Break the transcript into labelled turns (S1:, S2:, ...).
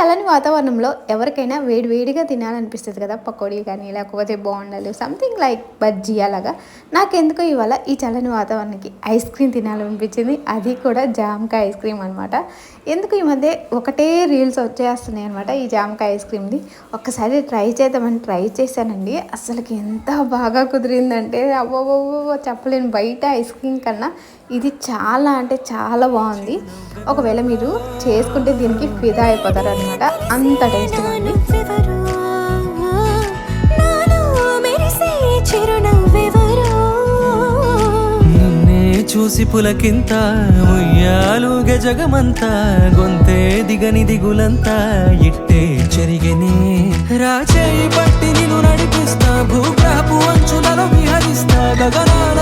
S1: చల్లని వాతావరణంలో ఎవరికైనా వేడి వేడిగా తినాలనిపిస్తుంది కదా పకోడీ కానీ లేకపోతే బాగుండాలి సంథింగ్ లైక్ బజ్జీ అలాగా. నాకెందుకో ఇవాళ ఈ చల్లని వాతావరణానికి ఐస్ క్రీమ్ తినాలనిపించింది. అది కూడా జామకాయ ఐస్ క్రీమ్ అనమాట ఎందుకు ఈ మధ్య ఒకటే రీల్స్ వచ్చేస్తున్నాయి అనమాట ఈ జామకాయ ఐస్ క్రీమ్ది ఒక్కసారి ట్రై చేద్దామని ట్రై చేశానండి. అసలుకి ఎంత బాగా కుదిరిందంటే అవ్వో చెప్పలేను బయట ఐస్ క్రీమ్ కన్నా ఇది చాలా అంటే చాలా బాగుంది. ఒకవేళ మీరు చేసుకుంటే దీనికి ఫిదా అయిపోతారు అనమాట. అంత టేస్ట్గా ఉంది.
S2: చూసి పులకింత ఉయ్యాలు జగమంతా గొంతే దిగని దిగులంతా ఇట్టే చెరిగెనే. రాచేయి పట్టి నిన్ను నడిపిస్తా భూగ్రహపు అంచులలో విహరిస్తా గగనాల